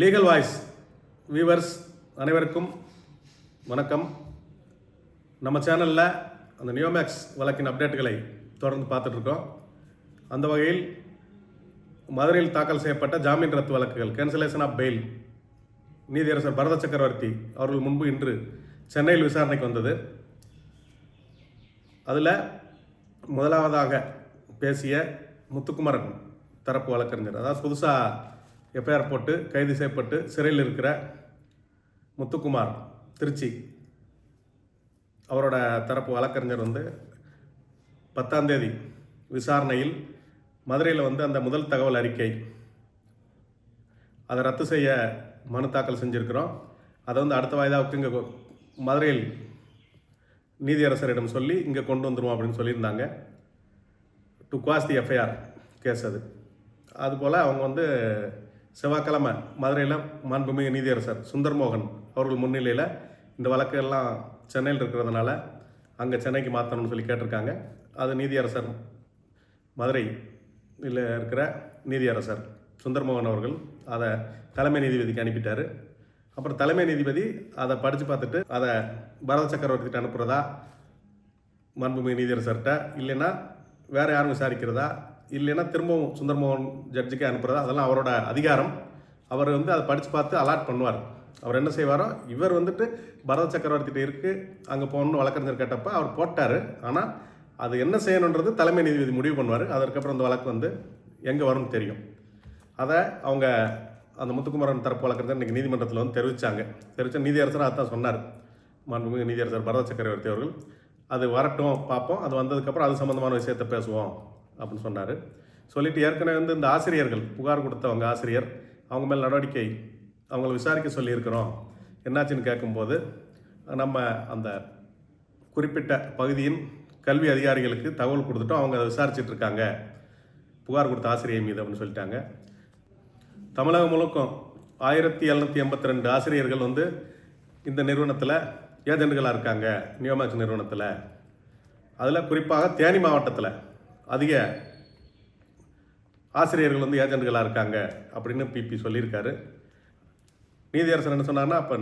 Legal voice viewers அனைவருக்கும் வணக்கம். நம்ம சேனலில் அந்த நியோமேக்ஸ் வழக்கின் அப்டேட்டுகளை தொடர்ந்து பார்த்துட்ருக்கோம். அந்த வகையில் மதுரையில் தாக்கல் செய்யப்பட்ட ஜாமீன் ரத்து வழக்குகள் கேன்சலேஷன் ஆஃப் பெயில் நீதியரசர் பரத சக்கரவர்த்தி அவர்கள் முன்பு இன்று சென்னையில் விசாரணைக்கு வந்தது. அதில் முதலாவதாக பேசிய முத்துக்குமரன் தரப்பு வழக்கறிஞர். அதாவது புதுசாக எஃப்ஐஆர் போட்டு கைது செய்யப்பட்டு சிறையில் இருக்கிற முத்துக்குமார் திருச்சி. அவரோட தரப்பு வழக்கறிஞர் வந்து பத்தாந்தேதி விசாரணையில் மதுரையில் வந்து அந்த முதல் தகவல் அறிக்கை. அதை ரத்து செய்ய மனு தாக்கல் செஞ்சுருக்கிறோம். அதை வந்து அடுத்த வாய்தாவுக்கு இங்கே மதுரையில் நீதியரசரிடம் சொல்லி இங்கே கொண்டு வந்துருவோம் அப்படின்னு சொல்லியிருந்தாங்க. To quash the FIR case அது. அதுபோல் அவங்க வந்து செவ்வாய்க்கிழமை மதுரையில் மாண்புமிகு நீதியரசர் சுந்தர்மோகன் அவர்கள் முன்னிலையில் இந்த வழக்கு எல்லாம் சென்னையில் இருக்கிறதுனால அங்கே சென்னைக்கு மாற்றணும்னு சொல்லி கேட்டிருக்காங்க. அது நீதியரசர் மதுரை இதில் இருக்கிற நீதியரசர் சுந்தர்மோகன் அவர்கள் அதை தலைமை நீதிபதிக்கு அனுப்பிட்டார். அப்புறம் தலைமை நீதிபதி அதை படித்து பார்த்துட்டு அதை பரத சக்கரவர்த்திகிட்ட அனுப்புகிறதா மாண்புமிகு நீதியரசர்கிட்ட? இல்லைன்னா வேறு யாரும் விசாரிக்கிறதா? இல்லைன்னா திரும்பவும் சுந்தர்மோகன் ஜட்ஜுக்கே அனுப்புறது அதெல்லாம் அவரோட அதிகாரம். அவர் வந்து அதை படித்து பார்த்து அலாட் பண்ணுவார். அவர் என்ன செய்வாரோ இவர் வந்துட்டு பரத சக்கரவர்த்திகிட்ட இருக்குது அங்கே போகணும்னு வழக்கறிஞர் கேட்டப்போ அவர் போட்டார். ஆனால் அது என்ன செய்யணுன்றது தலைமை நீதிபதி முடிவு பண்ணுவார். அதற்கப்புறம் அந்த வழக்கு வந்து எங்கே வரும்னு தெரியும். அதை அவங்க அந்த முத்துக்குமரன் தரப்பு வழக்கறிஞர் இன்றைக்கி நீதிமன்றத்தில் வந்து தெரிவித்தாங்க தெரிவித்த நீதியரசர் அதான் சொன்னார். மாண்புமிகு நீதியரசர் பரத சக்கரவர்த்தி அவர்கள். அது வரட்டும் பார்ப்போம். அது வந்ததுக்கப்புறம் அது சம்மந்தமான விஷயத்தை பேசுவோம். அப்படின்னு சொன்னார். சொல்லிட்டு ஏற்கனவே வந்து இந்த ஆசிரியர்கள் புகார் கொடுத்தவங்க ஆசிரியர் அவங்க மேல் நடவடிக்கை அவங்கள விசாரிக்க சொல்லியிருக்கிறோம். என்னாச்சுன்னு கேட்கும்போது நம்ம அந்த குறிப்பிட்ட பகுதியின் கல்வி அதிகாரிகளுக்கு தகவல் கொடுத்துட்டோம். அவங்க அதை விசாரிச்சுட்டு இருக்காங்க. புகார் கொடுத்த ஆசிரியர் மீது அப்படின்னு சொல்லிட்டாங்க. தமிழகம் முழுக்கும் ஆயிரத்தி எழுநூற்றி எண்பத்தி ரெண்டு ஆசிரியர்கள் வந்து இந்த நிறுவனத்தில் ஏஜென்ட்களாக இருக்காங்க. நியோமேக்ஸ் நிறுவனத்தில். அதில் குறிப்பாக தேனி மாவட்டத்தில். அதிக ஆசிரியர்கள் வந்து ஏஜென்ட்களாக இருக்காங்க அப்படின்னு பிபி சொல்லியிருக்காரு. நீதியரசர் என்ன சொன்னார்னா அப்போ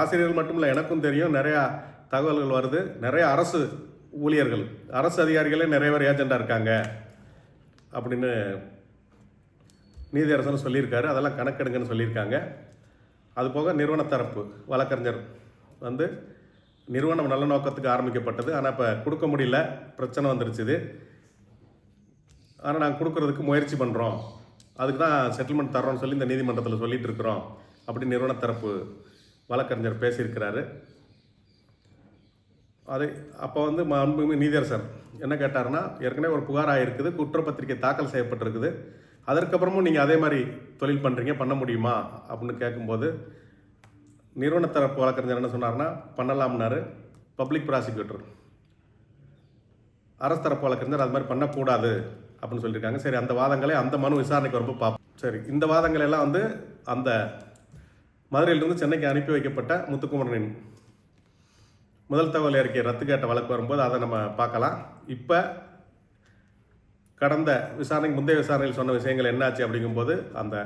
ஆசிரியர்கள் மட்டும் இல்லை எனக்கும் தெரியும் நிறையா தகவல்கள் வருது. நிறைய அரசு ஊழியர்கள் அரசு அதிகாரிகளே நிறைய பேர் ஏஜெண்டாக இருக்காங்க அப்படின்னு நீதியரசன் சொல்லியிருக்காரு. அதெல்லாம் கணக்கெடுங்கன்னு சொல்லியிருக்காங்க. அது போக நிறுவன தரப்பு வழக்கறிஞர் வந்து நிறுவனம் நல்ல நோக்கத்துக்கு ஆரம்பிக்கப்பட்டது. ஆனால் இப்போ கொடுக்க முடியல. பிரச்சனை வந்துருச்சுது ஆனால் நாங்கள் கொடுக்குறதுக்கு முயற்சி பண்ணுறோம் அதுக்கு தான் செட்டில்மெண்ட் தர்றோம்னு சொல்லி இந்த நீதிமன்றத்தில் சொல்லிட்டு இருக்கிறோம். அப்படி நிறுவன தரப்பு வழக்கறிஞர் பேசியிருக்கிறாரு. அதை அப்போ வந்து மாண்புமிகு நீதியரசர் என்ன கேட்டாருன்னா ஏற்கனவே ஒரு புகார் ஆகிருக்குது குற்றப்பத்திரிகை தாக்கல் செய்யப்பட்டிருக்குது. அதற்கப்புறமும் நீங்கள் அதே மாதிரி தொழில் பண்ணுறீங்க பண்ண முடியுமா? அப்படின்னு கேட்கும்போது நிறுவன தரப்பு வழக்கறிஞர் என்ன சொன்னார்னா பண்ணலாம்னாரு பப்ளிக் ப்ராசிக்யூட்டர் அரசு தரப்பு வழக்கறிஞர் அது மாதிரி பண்ணக்கூடாது. அப்படின்னு சொல்லியிருக்காங்க. சரி அந்த வாதங்களை அந்த மனு விசாரணைக்கு ரொம்ப பார்ப்போம் சரி இந்த வாதங்கள் எல்லாம் வந்து அந்த மதுரையிலிருந்து சென்னைக்கு அனுப்பி வைக்கப்பட்ட முத்துக்குமரனின் முதல் தகவல் அறிக்கை ரத்து கேட்ட வழக்கு வரும்போது அதை நம்ம பார்க்கலாம். இப்போ கடந்த விசாரணைக்கு முந்தைய விசாரணையில் சொன்ன விஷயங்கள் என்னாச்சு அப்படிங்கும்போது அந்த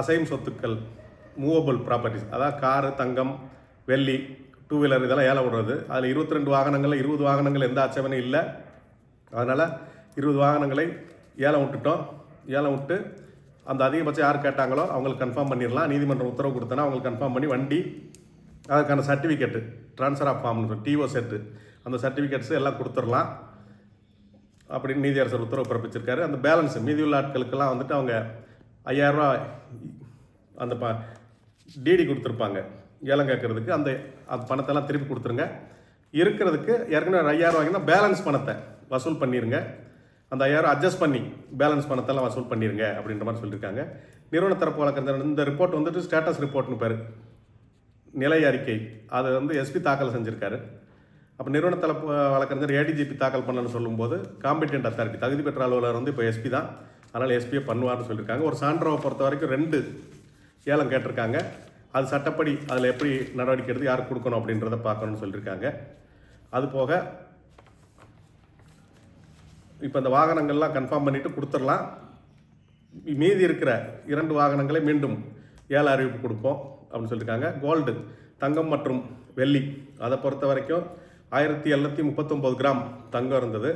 அசைம் சொத்துக்கள் மூவபிள் ப்ராப்பர்ட்டிஸ் அதாவது காரு தங்கம் வெள்ளி டூ வீலர் இதெல்லாம் ஏழை விடுறது. அதில் இருபத்தி ரெண்டு வாகனங்களில் இருபது வாகனங்கள் எந்த ஆட்சேபனையும் இல்லை. அதனால் இருபது வாகனங்களை ஏலம் விட்டுட்டோம். ஏலம் விட்டு அந்த அதிகபட்சம் யார் கேட்டாங்களோ அவங்களுக்கு கன்ஃபார்ம் பண்ணிடலாம். நீதிமன்றம் உத்தரவு கொடுத்தனா அவங்களுக்கு கன்ஃபார்ம் பண்ணி வண்டி அதுக்கான சர்டிஃபிகேட்டு ட்ரான்ஸ்ஃபர் ஆஃப் ஃபார்ம்னு டிஓ செட்டு அந்த சர்டிஃபிகேட்ஸ் எல்லாம் கொடுத்துடலாம். அப்படின்னு நீதியரசர் உத்தரவு பிறப்பிச்சிருக்காரு. அந்த பேலன்ஸ் மீதியுள்ள ஆட்களுக்கெல்லாம் வந்துட்டு அவங்க ஐயாயிரரூவா அந்த ப டிடி கொடுத்துருப்பாங்க. ஏலம் கேட்கறதுக்கு அந்த அந்த பணத்தெல்லாம் திருப்பி கொடுத்துருங்க. இருக்கிறதுக்கு ஏற்கனவே ஒரு ஐயாயிரம் வாங்கினா பேலன்ஸ் பணத்தை வசூல் பண்ணிடுங்க அந்த ஐயாயிரம் அட்ஜஸ்ட் பண்ணி பேலன்ஸ் பணத்தெல்லாம் வசூல் பண்ணிடுங்க அப்படின்ற மாதிரி சொல்லியிருக்காங்க நிறுவன தரப்பு வழக்கறிஞர் இந்த ரிப்போர்ட் வந்துட்டு ஸ்டேட்டஸ் ரிப்போர்ட்னு பேர். நிலை அறிக்கை. அதை வந்து எஸ்பி தாக்கல் செஞ்சுருக்காரு. அப்போ நிறுவன தரப்பு வழக்கறிஞர் ஏடிஜிபி தாக்கல் பண்ணலன்னு சொல்லும்போது காம்பிடென்ட் அத்தாரிட்டி தகுதி பெற்ற அலுவலர் வந்து இப்போ எஸ்பி தான். அதனால் எஸ்பியை பண்ணுவார்னு சொல்லியிருக்காங்க ஒரு சான்றவை பொறுத்த வரைக்கும் ரெண்டு ஏலம் கேட்டிருக்காங்க. அது சட்டப்படி அதில் எப்படி நடவடிக்கை எடுத்து யாருக்கு கொடுக்கணும் அப்படின்றத பார்க்கணும்னு சொல்லியிருக்காங்க அது போக இப்போ இந்த வாகனங்கள்லாம் கன்ஃபார்ம் பண்ணிவிட்டு கொடுத்துடலாம். மீதி இருக்கிற இரண்டு வாகனங்களை மீண்டும் ஏழை அறிவிப்பு கொடுப்போம் அப்படின்னு சொல்லியிருக்காங்க. கோல்டு தங்கம் மற்றும் வெள்ளி. அதை பொறுத்த வரைக்கும் ஆயிரத்தி எழுநூற்றி முப்பத்தொம்போது கிராம் தங்கம் இருந்தது.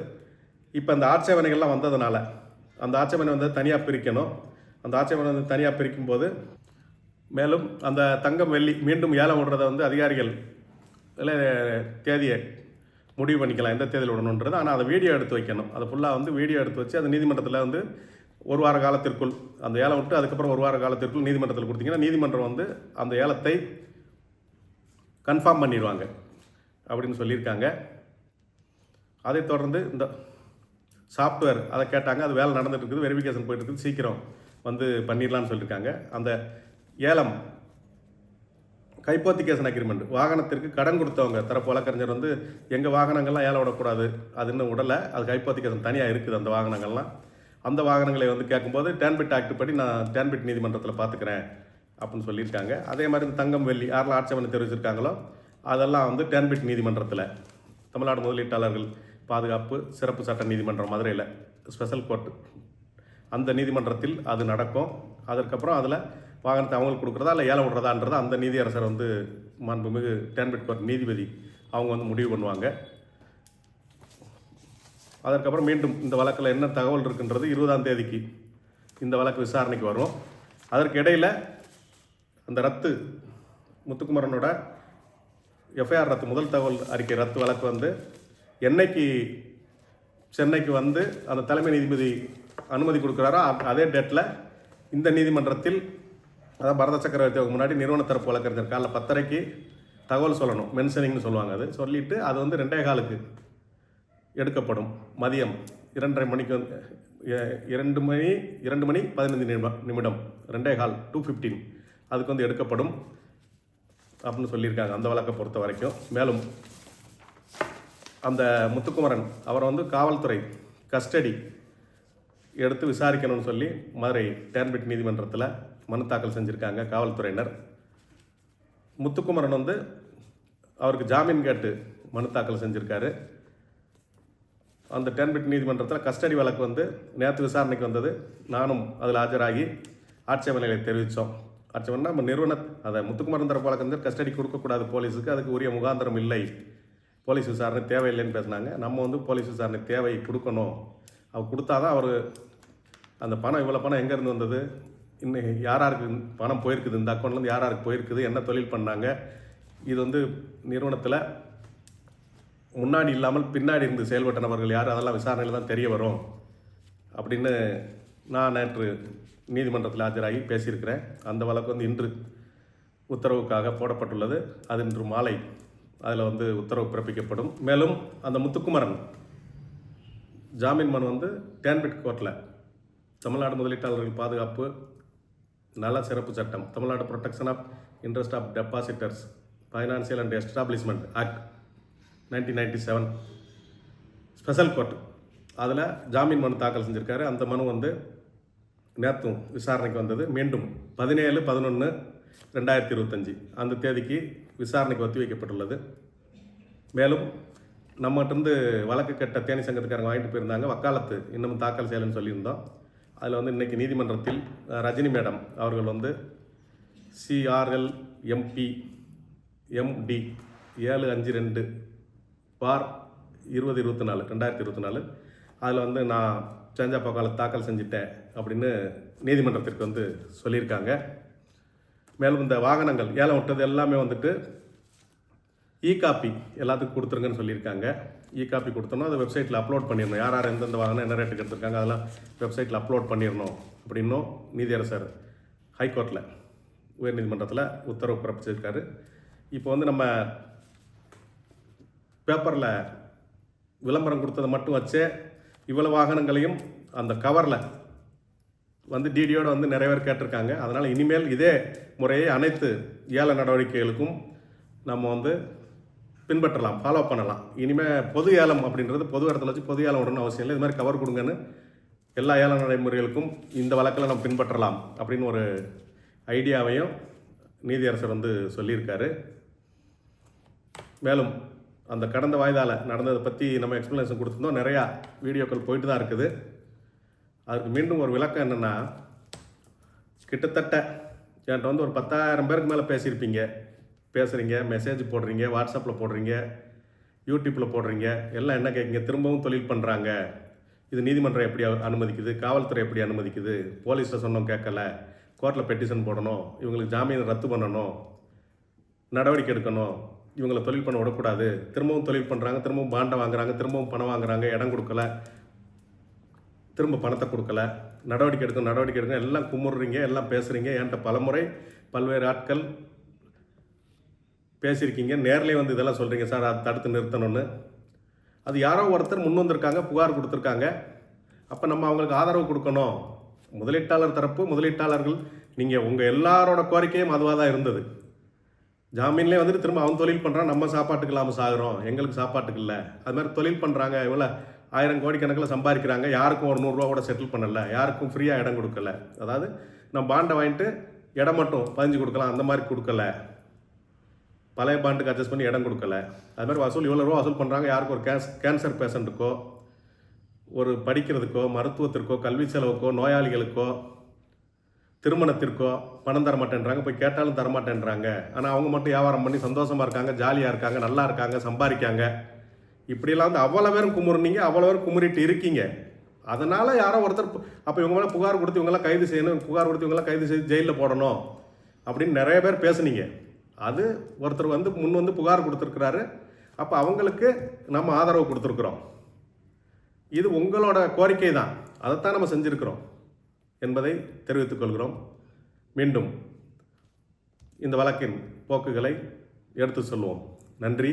இப்போ அந்த ஆட்சேபனைகள்லாம் வந்ததுனால அந்த ஆட்சேபனை வந்து தனியாக பிரிக்கணும். அந்த ஆட்சேபனை வந்து தனியாக பிரிக்கும்போது மேலும் அந்த தங்கம் வெள்ளி மீண்டும் ஏலம் விடுறதை வந்து அதிகாரிகள் இல்லை தேதியை முடிவு பண்ணிக்கலாம் எந்த தேதியில் விடணுன்றது. ஆனால் அதை வீடியோ எடுத்து வைக்கணும். அதை ஃபுல்லாக வந்து வீடியோ எடுத்து வச்சு அது நீதிமன்றத்தில் வந்து ஒரு வார காலத்திற்குள் அந்த ஏலம் விட்டு அதுக்கப்புறம் ஒரு வார காலத்திற்குள் நீதிமன்றத்தில் கொடுத்தீங்கன்னா நீதிமன்றம் வந்து அந்த ஏலத்தை கன்ஃபார்ம் பண்ணிடுவாங்க அப்படின்னு சொல்லியிருக்காங்க. அதைத் தொடர்ந்து இந்த சாஃப்ட்வேர் அதை கேட்டாங்க. அது வேலை நடந்துட்டு இருக்குது வெரிஃபிகேஷன் போயிட்டு இருக்குது. சீக்கிரம் வந்து பண்ணிடலான்னு சொல்லியிருக்காங்க. அந்த ஏலம் ஹைப்போத்திகேஷன் அக்ரிமெண்ட் வாகனத்திற்கு கடன் கொடுத்தவங்க தரப்பு வழக்கறிஞர் வந்து எங்கள் வாகனங்கள்லாம் ஏழை விடக்கூடாது அது இன்னும் விடலை அது ஹைப்போத்திகேஷன் தனியாக இருக்குது அந்த வாகனங்கள்லாம். அந்த வாகனங்களை வந்து கேட்கும்போது டேன்பிட் ஆக்ட் படி நான் டேன்பிட் நீதிமன்றத்தில் பார்த்துக்கிறேன் அப்படின்னு சொல்லியிருக்காங்க. அதே மாதிரி இந்த தங்கம் வெள்ளி யாரெல்லாம் ஆட்சேபனை தெரிவிச்சிருக்காங்களோ அதெல்லாம் வந்து டேன்பிட் நீதிமன்றத்தில். தமிழ்நாடு முதலீட்டாளர்கள் பாதுகாப்பு சிறப்பு சட்ட நீதிமன்றம் மதுரையில் ஸ்பெஷல் கோர்ட் அந்த நீதிமன்றத்தில் அது நடக்கும். அதற்கப்புறம் அதில் வாகனத்தை அவங்களுக்கு கொடுக்குறதா இல்லை ஏலம் விடுறதான்றது அந்த நீதியரசர் வந்து மாண்புமிகு டேன்பெட் கோர்ட் நீதிபதி அவங்க வந்து முடிவு பண்ணுவாங்க. அதற்கப்புறம் மீண்டும் இந்த வழக்கில் என்ன தகவல் இருக்குன்றது இருபதாம் தேதிக்கு இந்த வழக்கு விசாரணைக்கு வரும் அதற்கு இடையில் அந்த ரத்து முத்துக்குமரனோட எஃப்ஐஆர் ரத்து முதல் தகவல் அறிக்கை ரத்து வழக்கு வந்து என்னைக்கு சென்னைக்கு வந்து அந்த தலைமை நீதிபதி அனுமதி கொடுக்குறாரோ அதே டேட்டில் இந்த நீதிமன்றத்தில் அதாவது பரத சக்கரவர்த்திக்கு முன்னாடி நிறுவன தரப்பு வழக்கறிஞர் காலைல பத்தரைக்கு தகவல் சொல்லணும். மென்ஷனிங்னு சொல்லுவாங்க அது. சொல்லிவிட்டு அது வந்து ரெண்டே காலுக்கு எடுக்கப்படும். மதியம் இரண்டரை மணிக்கு வந்து இரண்டு மணி இரண்டு மணி பதினைந்து நிமிடம் நிமிடம். ரெண்டே கால் டூ ஃபிஃப்டீன் அதுக்கு வந்து எடுக்கப்படும் அப்படின்னு சொல்லியிருக்காங்க அந்த வழக்கை பொறுத்த வரைக்கும். மேலும் அந்த முத்துக்குமரன் அவரை வந்து காவல்துறை கஸ்டடி எடுத்து விசாரிக்கணும்னு சொல்லி மதுரை டேர்ன்பிட் நீதிமன்றத்தில் மனு தாக்கல் செஞ்சுருக்காங்க காவல்துறையினர். முத்துக்குமரன் வந்து அவருக்கு ஜாமீன் கேட்டு மனு தாக்கல் செஞ்சுருக்காரு. அந்த டென்பிட் நீதிமன்றத்தில் கஸ்டடி வழக்கு வந்து நேற்று விசாரணைக்கு வந்தது. நானும் அதில் ஆஜராகி ஆட்சேபனைகளை தெரிவித்தோம் ஆட்சேபனை நம்ம நிறுவன அதை முத்துக்குமரன் தரப்பு வழக்கு வந்து கஸ்டடி கொடுக்கக்கூடாது போலீஸுக்கு அதுக்கு உரிய முகாந்திரம் இல்லை. போலீஸ் விசாரணை தேவையில்லைன்னு பேசுனாங்க. நம்ம வந்து போலீஸ் விசாரணை தேவை கொடுக்கணும். அவர் கொடுத்தாதான் அவர் அந்த பணம் இவ்வளோ பணம் எங்கேருந்து வந்தது? இன்னும் யார் யாருக்கு பணம் போயிருக்குது? இந்த அக்கௌண்ட்லேருந்து யார் யாருக்கு போயிருக்குது? என்ன தொழில் பண்ணாங்க? இது வந்து நிறுவனத்தில் முன்னாடி இல்லாமல் பின்னாடி இருந்து செயல்பட்ட நபர்கள் யார்? அதெல்லாம் விசாரணையில் தான் தெரிய வரும் அப்படின்னு நான் நேற்று நீதிமன்றத்தில் ஆஜராகி பேசியிருக்கிறேன். அந்த வழக்கு வந்து இன்று உத்தரவுக்காக போடப்பட்டுள்ளது. அது இன்று மாலை அதில் வந்து உத்தரவு பிறப்பிக்கப்படும். மேலும் அந்த முத்துக்குமரன் ஜாமீன் மனு வந்து டேன்பிட் கோர்ட்டில் தமிழ்நாடு முதலீட்டாளர்கள் பாதுகாப்பு நல சிறப்பு சட்டம் Tamil Nadu protection of interest of depositors financial and establishment act nineteen ninety seven special court அதில் ஜாமீன் மனு தாக்கல் செஞ்சுருக்காரு. அந்த மனு வந்து நேற்றும் விசாரணைக்கு வந்தது. மீண்டும் பதினேழு பதினொன்று ரெண்டாயிரத்தி இருபத்தஞ்சி. அந்த தேதிக்கு விசாரணைக்கு ஒத்தி வைக்கப்பட்டுள்ளது. மேலும் நம்மகிட்டருந்து வழக்கு கட்ட தேனி சங்கத்துக்காரங்க வாங்கிட்டு போயிருந்தாங்க. வக்காலத்து இன்னமும் தாக்கல் செய்யலைன்னு சொல்லியிருந்தோம். அதில் வந்து இன்றைக்கி நீதிமன்றத்தில் ரஜினி மேடம் அவர்கள் வந்து சிஆர்எல் எம்பி எம்டி ஏழு அஞ்சு ரெண்டு பார் இருபது இருபத்தி நாலு ரெண்டாயிரத்தி இருபத்தி நாலு அதில் வந்து நான் சேஞ்சாப்பா தாக்கல் செஞ்சிட்டேன் அப்படின்னு நீதிமன்றத்திற்கு வந்து சொல்லியிருக்காங்க. மேலும் இந்த வாகனங்கள் ஏலம் விட்டது எல்லாமே வந்துட்டு இ காப்பி எல்லாத்துக்கும் கொடுத்துருங்கன்னு சொல்லியிருக்காங்க. இ காப்பி கொடுத்தோம்னா அதை வெப்சைட்டில் அப்லோட் பண்ணிடணும். யார் யார் எந்தெந்த வாகனம் என்ன ரேட்டுக்கு எடுத்துருக்காங்க அதெல்லாம் வெப்சைட்டில் அப்லோட் பண்ணிடணும். அப்படின்னும் நீதியரசர் ஹைகோர்ட்டில் உயர்நீதிமன்றத்தில் உத்தரவு பிறப்பிச்சிருக்காரு. இப்போ வந்து நம்ம பேப்பரில் விளம்பரம் கொடுத்ததை மட்டும் வச்சே இவ்வளோ வாகனங்களையும் அந்த கவரில் வந்து டிடியோட வந்து நிறைய பேர் கேட்டிருக்காங்க. அதனால் இனிமேல் இதே முறையை அனைத்து ஏல நடவடிக்கைகளுக்கும் நம்ம வந்து பின்பற்றலாம் ஃபாலோ பண்ணலாம். இனிமேல் பொது ஏலம் அப்படின்றது பொது இடத்துல வச்சு பொது ஏலம் விடணும்னு அவசியம் இல்லை. இது மாதிரி கவர் கொடுங்கன்னு எல்லா ஏல நடைமுறைகளுக்கும் இந்த வழக்கில் நம்ம பின்பற்றலாம் அப்படின்னு ஒரு ஐடியாவையும் நீதியரசர் வந்து சொல்லியிருக்காரு. மேலும் அந்த கடந்த வாய்தால் நடந்ததை பற்றி நம்ம எக்ஸ்ப்ளனேஷன் கொடுத்துருந்தோம். நிறையா வீடியோக்கள் போயிட்டு தான் இருக்குது. அதுக்கு மீண்டும் ஒரு விளக்கம் என்னென்னா கிட்டத்தட்ட என்கிட்ட வந்து ஒரு பத்தாயிரம் பேருக்கு மேலே பேசியிருப்பீங்க. பேசுகிறீங்க மெசேஜ் போடுறீங்க வாட்ஸ்அப்பில் போடுறீங்க யூடியூப்பில் போடுறீங்க எல்லாம் என்ன கேட்குங்க திரும்பவும் தொழில் பண்ணுறாங்க இது நீதிமன்றம் எப்படி அனுமதிக்குது? காவல்துறை எப்படி அனுமதிக்குது? போலீஸில் சொன்னோம் கேட்கல. கோர்ட்டில் பெட்டிஷன் போடணும். இவங்களுக்கு ஜாமீன் ரத்து பண்ணணும். நடவடிக்கை எடுக்கணும். இவங்களை தொழில் பண்ண விடக்கூடாது. திரும்பவும் தொழில் பண்ணுறாங்க திரும்பவும் பாண்டை வாங்குறாங்க திரும்பவும் பணம் வாங்குறாங்க இடம் கொடுக்கல. திரும்ப பணத்தை கொடுக்கல. நடவடிக்கை எடுக்கணும் நடவடிக்கை எடுக்கணும். எல்லாம் கும்பிட்றீங்க எல்லாம் பேசுகிறீங்க என்கிட்ட பலமுறை பல்வேறு ஆட்கள் பேசியிருக்கீங்க. நேரிலே வந்து இதெல்லாம் சொல்கிறீங்க சார் அதை தடுத்து நிறுத்தணும்னு. அது யாரோ ஒருத்தர் முன் வந்திருக்காங்க புகார் கொடுத்துருக்காங்க. அப்போ நம்ம அவங்களுக்கு ஆதரவு கொடுக்கணும். முதலீட்டாளர் தரப்பு முதலீட்டாளர்கள் நீங்கள் உங்கள் எல்லாரோட கோரிக்கையும் அதுவாக தான் இருந்தது. ஜாமீன்லேயே வந்துட்டு திரும்ப அவன் தொழில் பண்ணுறான் நம்ம சாப்பாட்டுக்கு இல்லாமல் சாகிறோம். எங்களுக்கு சாப்பாட்டுக்கு இல்லை. அது மாதிரி தொழில் பண்ணுறாங்க இவ்வளோ ஆயிரம் கோடிக்கணக்கில் சம்பாதிக்கிறாங்க. யாருக்கும் ஒரு நூறுரூவா கூட செட்டில் பண்ணலை. யாருக்கும் ஃப்ரீயாக இடம் கொடுக்கல. அதாவது நம்ம பாண்டை வாங்கிட்டு இடம் மட்டும் பதிஞ்சு கொடுக்கலாம். அந்த மாதிரி கொடுக்கல. பழைய பாண்டுக்கு அட்ஜஸ்ட் பண்ணி இடம் கொடுக்கல. அது மாதிரி வசூல் இவ்வளோ ரூபா வசூல் பண்ணுறாங்க யாருக்கும் ஒரு கேன்ஸ் கேன்சர் பேஷண்ட்டுக்கோ ஒரு படிக்கிறதுக்கோ மருத்துவத்திற்கோ கல்வி செலவுக்கோ நோயாளிகளுக்கோ திருமணத்திற்கோ பணம் தர மாட்டேன்றாங்க. போய் கேட்டாலும் தர மாட்டேன்றாங்க. ஆனால் அவங்க மட்டும் வியாபாரம் பண்ணி சந்தோஷமாக இருக்காங்க ஜாலியாக இருக்காங்க நல்லா இருக்காங்க சம்பாதிக்காங்க. இப்படியெல்லாம் வந்து அவ்வளோ பேரும் குமுறுனீங்க. அவ்வளோ பேரும் குமுறிட்டு இருக்கீங்க. அதனால் யாரோ ஒருத்தர் அப்போ இவங்க மேலே புகார் கொடுத்து இவங்கெல்லாம் கைது செய்யணும். புகார் கொடுத்து இவங்கெல்லாம் கைது செய்து ஜெயிலில் போடணும். அப்படின்னு நிறைய பேர் பேசுனீங்க. அது ஒருத்தர் வந்து முன் வந்து புகார் கொடுத்துருக்குறாரு. அப்போ அவங்களுக்கு நம்ம ஆதரவு கொடுத்துருக்குறோம். இது உங்களோட கோரிக்கை தான் அதைத்தான் நம்ம செஞ்சுருக்கிறோம் என்பதை தெரிவித்துக் கொள்கிறோம். மீண்டும் இந்த வழக்கின் போக்குகளை எடுத்து சொல்வோம். நன்றி.